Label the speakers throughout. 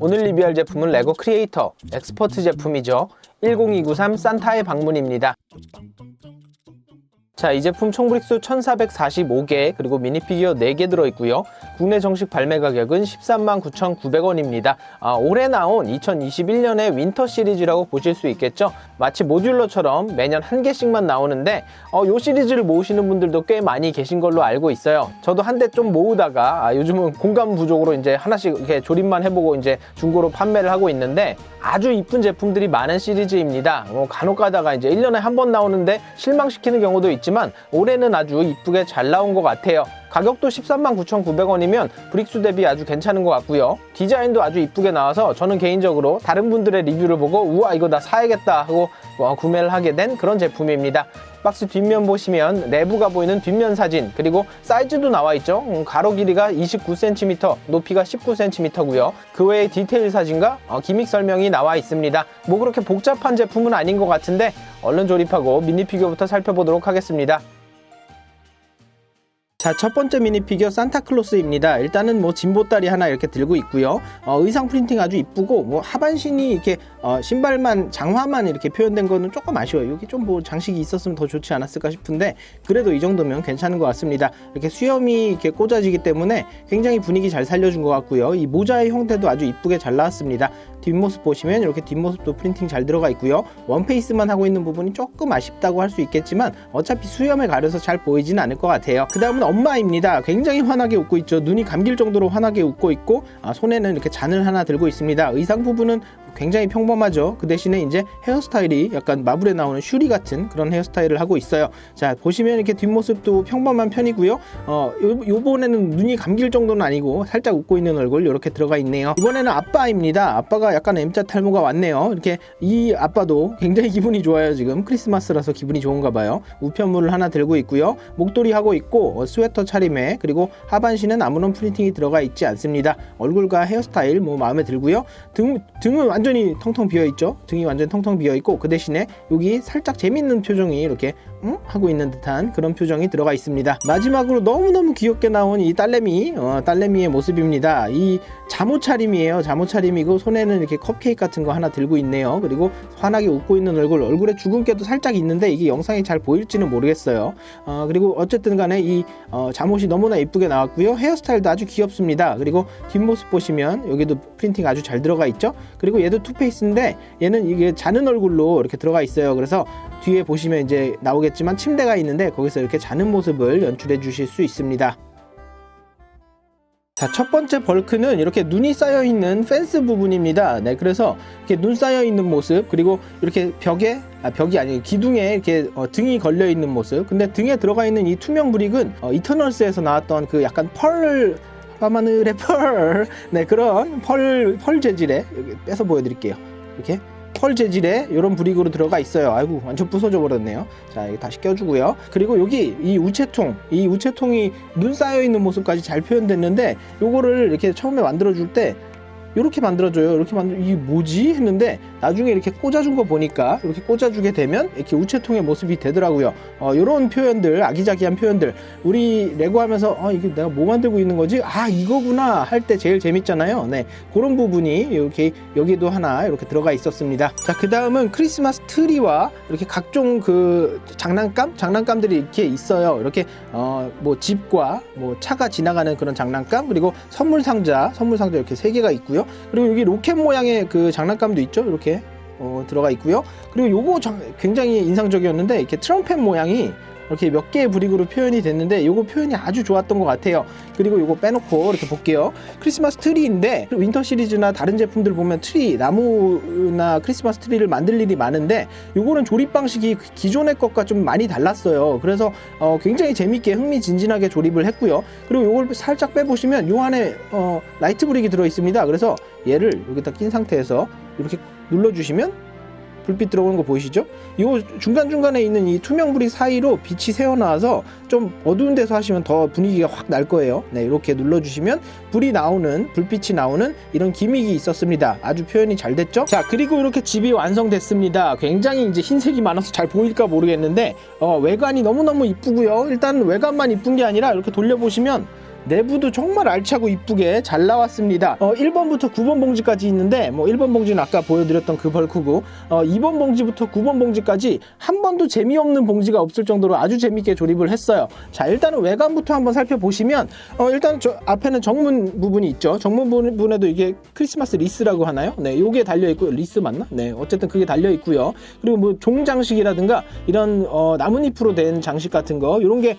Speaker 1: 오늘 리뷰할 제품은 레고 크리에이터 엑스퍼트 제품이죠. 10293 산타의 방문입니다. 자, 이 제품 총 브릭수 1445개, 그리고 미니피규어 4개 들어있고요. 국내 정식 발매 가격은 13만 9,900원입니다. 아, 올해 나온 2021년의 윈터 시리즈라고 보실 수 있겠죠. 마치 모듈러처럼 매년 한 개씩만 나오는데, 어, 요 시리즈를 모으시는 분들도 꽤 많이 계신 걸로 알고 있어요. 저도 한때 좀 모으다가, 아, 요즘은 공간 부족으로 이제 하나씩 이렇게 조립만 해보고 이제 중고로 판매를 하고 있는데, 아주 이쁜 제품들이 많은 시리즈입니다. 뭐 간혹 가다가 이제 1년에 한 번 나오는데 실망시키는 경우도 있지만 올해는 아주 이쁘게 잘 나온 것 같아요. 가격도 13만 9,900원이면 브릭수 대비 아주 괜찮은 것 같고요. 디자인도 아주 이쁘게 나와서 저는 개인적으로 다른 분들의 리뷰를 보고 우와 이거 나 사야겠다 하고 어, 구매를 하게 된 그런 제품입니다. 박스 뒷면 보시면 내부가 보이는 뒷면 사진 그리고 사이즈도 나와 있죠. 음, 가로 길이가 29cm, 높이가 19cm고요. 그 외에 디테일 사진과 어, 기믹 설명이 나와 있습니다. 뭐 그렇게 복잡한 제품은 아닌 것 같은데 얼른 조립하고 미니피규어부터 살펴보도록 하겠습니다. 자, 첫 번째 미니 피규어 산타클로스입니다. 일단은 뭐 진보다리 하나 이렇게 들고 있고요. 어, 의상 프린팅 아주 이쁘고 뭐 하반신이 이렇게 어, 신발만 장화만 이렇게 표현된 거는 조금 아쉬워요. 여기 좀 뭐 장식이 있었으면 더 좋지 않았을까 싶은데 그래도 이 정도면 괜찮은 것 같습니다. 이렇게 수염이 이렇게 꽂아지기 때문에 굉장히 분위기 잘 살려준 것 같고요. 이 모자의 형태도 아주 이쁘게 잘 나왔습니다. 뒷모습 보시면 이렇게 뒷모습도 프린팅 잘 들어가 있고요. 원페이스만 하고 있는 부분이 조금 아쉽다고 할 수 있겠지만 어차피 수염을 가려서 잘 보이지는 않을 것 같아요. 그 다음은 엄마입니다. 굉장히 환하게 웃고 있죠. 눈이 감길 정도로 환하게 웃고 있고 아, 손에는 이렇게 잔을 하나 들고 있습니다. 의상 부분은 굉장히 평범하죠. 그 대신에 이제 헤어스타일이 약간 마블에 나오는 슈리 같은 그런 헤어스타일을 하고 있어요. 자 보시면 이렇게 뒷모습도 평범한 편이고요. 어 요, 요번에는 눈이 감길 정도는 아니고 살짝 웃고 있는 얼굴 이렇게 들어가 있네요. 이번에는 아빠입니다. 아빠가 약간 M자 탈모가 왔네요. 이렇게 이 아빠도 굉장히 기분이 좋아요. 지금 크리스마스라서 기분이 좋은가 봐요. 우편물을 하나 들고 있고요. 목도리 하고 있고 어, 스웨터 차림에 그리고 하반신은 아무런 프린팅이 들어가 있지 않습니다. 얼굴과 헤어스타일 뭐 마음에 들고요. 등 등은 완전 히 텅텅 비어 있죠. 등이 완전 텅텅 비어 있고 그 대신에 여기 살짝 재밌는 표정이 이렇게 음? 하고 있는 듯한 그런 표정이 들어가 있습니다. 마지막으로 너무너무 귀엽게 나온 이 딸내미, 어, 딸내미의 모습입니다. 이 잠옷 차림이에요. 잠옷 차림이고 손에는 이렇게 컵케이크 같은 거 하나 들고 있네요. 그리고 환하게 웃고 있는 얼굴, 얼굴에 주근깨도 살짝 있는데 이게 영상이 잘 보일지는 모르겠어요. 어, 그리고 어쨌든 간에 이 어, 잠옷이 너무나 예쁘게 나왔고요. 헤어스타일도 아주 귀엽습니다. 그리고 뒷모습 보시면 여기도 프린팅 아주 잘 들어가 있죠. 그리고 얘도 투페이스인데 얘는 이게 자는 얼굴로 이렇게 들어가 있어요. 그래서 뒤에 보시면 이제 나오겠지만 침대가 있는데 거기서 이렇게 자는 모습을 연출해 주실 수 있습니다. 자, 첫 번째 벌크는 이렇게 눈이 쌓여 있는 펜스 부분입니다. 네, 그래서 이렇게 눈 쌓여 있는 모습, 그리고 이렇게 벽에, 아, 벽이 아니고 기둥에 이렇게 어, 등이 걸려 있는 모습. 근데 등에 들어가 있는 이 투명 브릭은 어, 이터널스에서 나왔던 그 약간 펄, 밤하늘의 펄, 네, 그런 펄, 펄 재질의, 여기 빼서 보여드릴게요. 이렇게 펄 재질의 이런 브릭으로 들어가 있어요. 아이고 완전 부서져 버렸네요. 자 이거 다시 껴주고요. 그리고 여기 이 우체통, 이 우체통이 눈 쌓여 있는 모습까지 잘 표현됐는데 요거를 이렇게 처음에 만들어 줄 때 이렇게 만들어줘요. 이렇게 만들 이게 뭐지 했는데 나중에 이렇게 꽂아준 거 보니까 이렇게 꽂아주게 되면 이렇게 우체통의 모습이 되더라고요. 어, 이런 표현들 아기자기한 표현들 우리 레고 하면서 어, 이게 내가 뭐 만들고 있는 거지? 아 이거구나 할 때 제일 재밌잖아요. 네 그런 부분이 이렇게 여기도 하나 이렇게 들어가 있었습니다. 자그 다음은 크리스마스 트리와 이렇게 각종 그 장난감 장난감들이 이렇게 있어요. 이렇게 어, 뭐 집과 뭐 차가 지나가는 그런 장난감 그리고 선물 상자 선물 상자 이렇게 세 개가 있고요. 그리고 여기 로켓 모양의 그 장난감도 있죠. 이렇게 어, 들어가 있고요. 그리고 요거 장- 굉장히 인상적이었는데 이렇게 트럼펫 모양이 이렇게 몇 개의 브릭으로 표현이 됐는데 요거 표현이 아주 좋았던 것 같아요. 그리고 요거 빼놓고 이렇게 볼게요. 크리스마스 트리인데 윈터 시리즈나 다른 제품들 보면 트리 나무나 크리스마스 트리를 만들 일이 많은데 요거는 조립 방식이 기존의 것과 좀 많이 달랐어요. 그래서 어, 굉장히 재밌게 흥미진진하게 조립을 했고요. 그리고 요걸 살짝 빼보시면 요 안에 어, 라이트 브릭이 들어 있습니다. 그래서 얘를 여기다 낀 상태에서 이렇게 눌러주시면 불빛 들어오는 거 보이시죠? 요 중간 중간에 있는 이 투명 불이 사이로 빛이 새어 나와서 좀 어두운 데서 하시면 더 분위기가 확 날 거예요. 네, 이렇게 눌러주시면 불이 나오는 불빛이 나오는 이런 기믹이 있었습니다. 아주 표현이 잘 됐죠? 자, 그리고 이렇게 집이 완성됐습니다. 굉장히 이제 흰색이 많아서 잘 보일까 모르겠는데 어, 외관이 너무너무 이쁘고요. 일단 외관만 이쁜 게 아니라 이렇게 돌려보시면 내부도 정말 알차고 이쁘게 잘 나왔습니다. 어, 1번부터 9번 봉지까지 있는데 뭐 1번 봉지는 아까 보여드렸던 그 벌크고 어, 2번 봉지부터 9번 봉지까지 한 번도 재미없는 봉지가 없을 정도로 아주 재밌게 조립을 했어요. 자 일단은 외관부터 한번 살펴보시면 어, 일단 저 앞에는 정문 부분이 있죠. 정문 부분에도 이게 크리스마스 리스라고 하나요? 네, 요게 달려 있고요. 리스 맞나? 네, 어쨌든 그게 달려 있고요. 그리고 뭐 종장식이라든가 이런 어, 나뭇잎으로 된 장식 같은 거 이런 게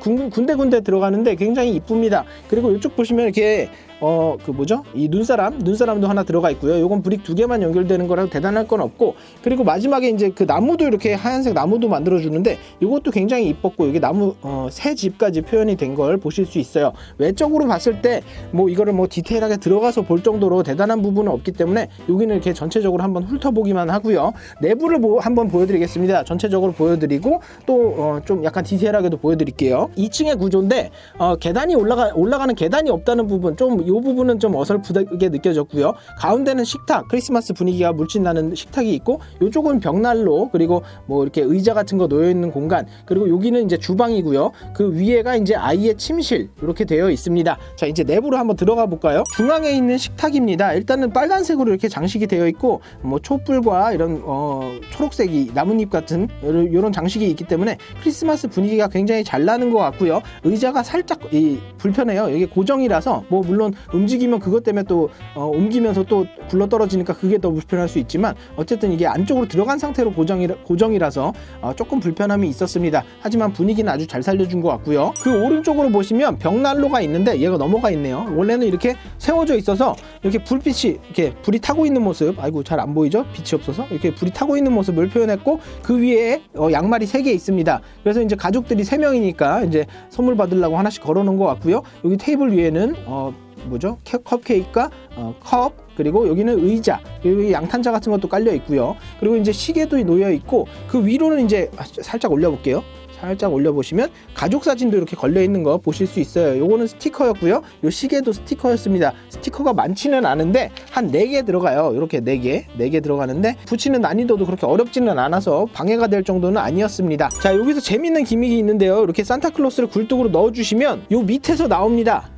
Speaker 1: 군- 군데군데 들어가는데 굉장히 이쁩 니다. 그리고 이쪽 보시면 이렇게 어 그 뭐죠? 이 눈사람 눈사람도 하나 들어가 있고요. 요건 브릭 두 개만 연결되는 거라서 대단할 건 없고 그리고 마지막에 이제 그 나무도 이렇게 하얀색 나무도 만들어 주는데 이것도 굉장히 이뻤고 이게 나무 어, 새 집까지 표현이 된 걸 보실 수 있어요. 외적으로 봤을 때 뭐 이거를 뭐 디테일하게 들어가서 볼 정도로 대단한 부분은 없기 때문에 여기는 이렇게 전체적으로 한번 훑어보기만 하고요. 내부를 보, 한번 보여드리겠습니다. 전체적으로 보여드리고 또좀 약간 디테일하게도 보여드릴게요. 2층의 구조인데 어, 계단이 올라가 올라가는 계단이 없다는 부분 좀이 부분은 좀 어설프게 느껴졌고요. 가운데는 식탁 크리스마스 분위기가 물씬 나는 식탁이 있고 이쪽은 벽난로 그리고 뭐 이렇게 의자 같은 거 놓여 있는 공간 그리고 여기는 이제 주방이고요. 그 위에가 이제 아이의 침실 이렇게 되어 있습니다. 자 이제 내부로 한번 들어가 볼까요? 중앙에 있는 식탁입니다. 일단은 빨간색으로 이렇게 장식이 되어 있고 뭐 촛불과 이런 어, 초록색이 나뭇잎 같은 이런 장식이 있기 때문에 크리스마스 분위기가 굉장히 잘 나는 것 같고요. 의자가 살짝 이 불편해요. 이게 고정이라서 뭐 물론 움직이면 그것 때문에 또 어, 옮기면서 또 굴러 떨어지니까 그게 더 불편할 수 있지만 어쨌든 이게 안쪽으로 들어간 상태로 고정이라, 고정이라서 어, 조금 불편함이 있었습니다. 하지만 분위기는 아주 잘 살려준 것 같고요. 그 오른쪽으로 보시면 벽난로가 있는데 얘가 넘어가 있네요. 원래는 이렇게 세워져 있어서 이렇게 불빛이 이렇게 불이 타고 있는 모습 아이고 잘 안 보이죠? 빛이 없어서 이렇게 불이 타고 있는 모습을 표현했고 그 위에 어, 양말이 세 개 있습니다. 그래서 이제 가족들이 세 명이니까 이제 선물 받으려고 하나씩 걸어놓은 것 같고요. 여기 테이블 위에는 어, 뭐죠? 케- 컵케이크가 어, 컵 그리고 여기는 의자 여기 양탄자 같은 것도 깔려 있고요. 그리고 이제 시계도 놓여 있고 그 위로는 이제 아, 살짝 올려볼게요. 살짝 올려보시면 가족 사진도 이렇게 걸려 있는 거 보실 수 있어요. 요거는 스티커였고요. 요 시계도 스티커였습니다. 스티커가 많지는 않은데 한 4개 들어가요. 이렇게 4개, 4개 들어가는데 붙이는 난이도도 그렇게 어렵지는 않아서 방해가 될 정도는 아니었습니다. 자, 여기서 재밌는 기믹이 있는데요. 이렇게 산타클로스를 굴뚝으로 넣어 주시면 요 밑에서 나옵니다.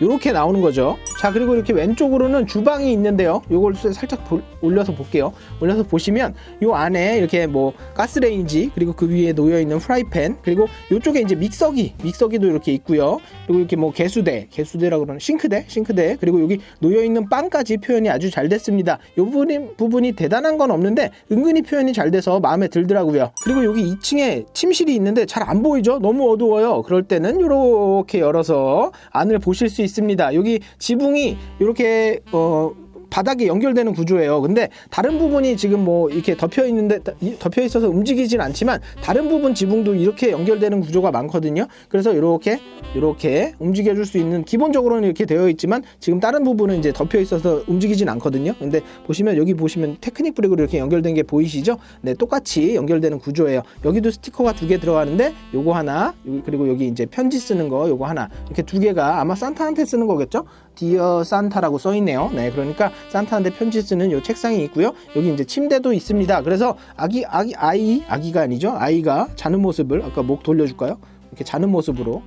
Speaker 1: 이렇게 나오는 거죠. 자 그리고 이렇게 왼쪽으로는 주방이 있는데요. 요걸 살짝 볼- 올려서 볼게요. 올려서 보시면 요 안에 이렇게 뭐 가스레인지 그리고 그 위에 놓여 있는 프라이팬 그리고 요쪽에 이제 믹서기 믹서기도 이렇게 있고요. 그리고 이렇게 뭐 개수대 개수대라 그러는 싱크대 싱크대 그리고 여기 놓여 있는 빵까지 표현이 아주 잘 됐습니다. 요 부분이 부분이 대단한 건 없는데 은근히 표현이 잘 돼서 마음에 들더라고요. 그리고 여기 2층에 침실이 있는데 잘 안 보이죠? 너무 어두워요. 그럴 때는 이렇게 열어서 안을 보실 수 있습니다. 여기 지붕 이 이렇게 어 바닥에 연결되는 구조예요. 근데 다른 부분이 지금 뭐 이렇게 덮여 있는데 덮여 있어서 움직이진 않지만 다른 부분 지붕도 이렇게 연결되는 구조가 많거든요. 그래서 이렇게 이렇게 움직여 줄 수 있는 기본적으로는 이렇게 되어 있지만 지금 다른 부분은 이제 덮여 있어서 움직이진 않거든요. 근데 보시면 여기 보시면 테크닉 브릭으로 이렇게 연결된 게 보이시죠? 네, 똑같이 연결되는 구조예요. 여기도 스티커가 두 개 들어가는데 요거 하나 그리고 여기 이제 편지 쓰는 거 요거 하나 이렇게 두 개가 아마 산타한테 쓰는 거겠죠? 디어 산타라고 써 있네요. 네, 그러니까 산타한테 편지 쓰는 요 책상이 있고요. 여기 이제 침대도 있습니다. 그래서 아기 아기 아이 아기가 아니죠. 아이가 자는 모습을 아까 목 돌려줄까요? 이렇게 자는 모습으로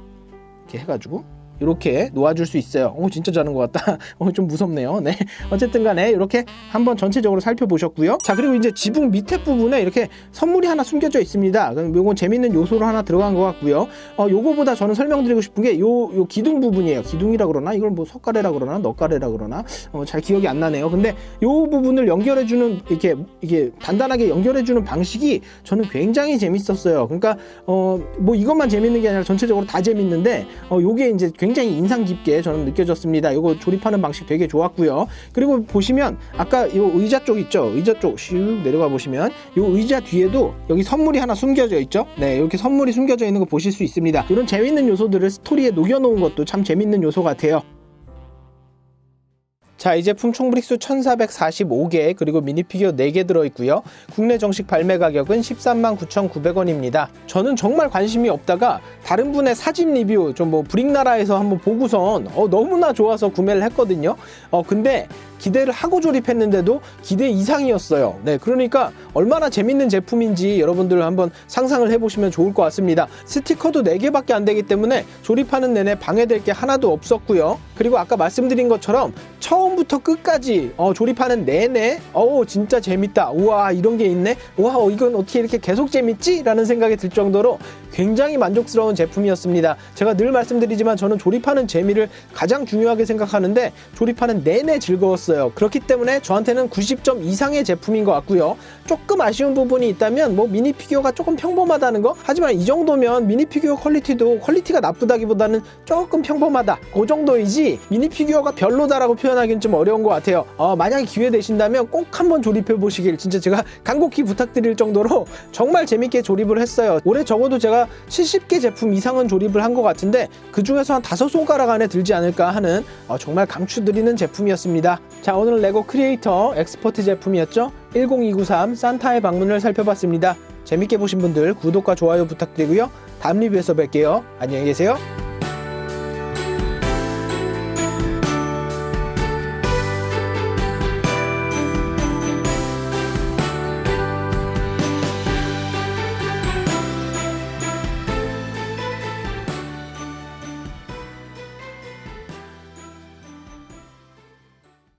Speaker 1: 이렇게 해가지고 이렇게 놓아줄 수 있어요. 오 진짜 자는 것 같다. 어, 좀 무섭네요. 네. 어쨌든 간에 이렇게 한번 전체적으로 살펴보셨고요. 자 그리고 이제 지붕 밑에 부분에 이렇게 선물이 하나 숨겨져 있습니다. 그럼 요건 재밌는 요소로 하나 들어간 것 같고요. 어 요거보다 저는 설명드리고 싶은 게 요 요 기둥 부분이에요. 기둥이라 그러나 이걸 뭐 석가래라 그러나 넉가래라 그러나 어, 잘 기억이 안 나네요. 근데 요 부분을 연결해주는 이렇게 이게 단단하게 연결해주는 방식이 저는 굉장히 재밌었어요. 그러니까 어 뭐 이것만 재밌는 게 아니라 전체적으로 다 재밌는데 어 요게 이제 굉장히 인상 깊게 저는 느껴졌습니다. 요거 조립하는 방식 되게 좋았고요. 그리고 보시면 아까 요 의자 쪽 있죠? 의자 쪽 슉 내려가 보시면 요 의자 뒤에도 여기 선물이 하나 숨겨져 있죠? 네, 이렇게 선물이 숨겨져 있는 거 보실 수 있습니다. 이런 재밌는 요소들을 스토리에 녹여놓은 것도 참 재밌는 요소 같아요. 자, 이 제품 총 브릭수 1445개 그리고 미니피규어 4개 들어있고요. 국내 정식 발매 가격은 13만 9,900원입니다. 저는 정말 관심이 없다가 다른 분의 사진 리뷰 좀 뭐 브릭나라에서 한번 보고선 어, 너무나 좋아서 구매를 했거든요. 어, 근데 기대를 하고 조립했는데도 기대 이상이었어요. 네, 그러니까 얼마나 재밌는 제품인지 여러분들 한번 상상을 해보시면 좋을 것 같습니다. 스티커도 4개밖에 안 되기 때문에 조립하는 내내 방해될 게 하나도 없었고요. 그리고 아까 말씀드린 것처럼 처음 부터 끝까지 어, 조립하는 내내 어 진짜 재밌다. 우와 이런 게 있네. 와 어, 이건 어떻게 이렇게 계속 재밌지? 라는 생각이 들 정도로 굉장히 만족스러운 제품이었습니다. 제가 늘 말씀드리지만 저는 조립하는 재미를 가장 중요하게 생각하는데 조립하는 내내 즐거웠어요. 그렇기 때문에 저한테는 90점 이상의 제품인 것 같고요. 조금 아쉬운 부분이 있다면 뭐 미니 피규어가 조금 평범하다는 거. 하지만 이 정도면 미니 피규어 퀄리티도 퀄리티가 나쁘다기보다는 조금 평범하다. 그 정도이지 미니 피규어가 별로다라고 표현하기는 좀 어려운 것 같아요. 어, 만약에 기회 되신다면 꼭 한번 조립해 보시길 진짜 제가 간곡히 부탁드릴 정도로 정말 재밌게 조립을 했어요. 올해 적어도 제가 70개 제품 이상은 조립을 한 것 같은데 그 중에서 한 다섯 손가락 안에 들지 않을까 하는 어, 정말 강추드리는 제품이었습니다. 자 오늘 레고 크리에이터 엑스퍼트 제품이었죠. 10293 산타의 방문을 살펴봤습니다. 재밌게 보신 분들 구독과 좋아요 부탁드리고요. 다음 리뷰에서 뵐게요. 안녕히 계세요.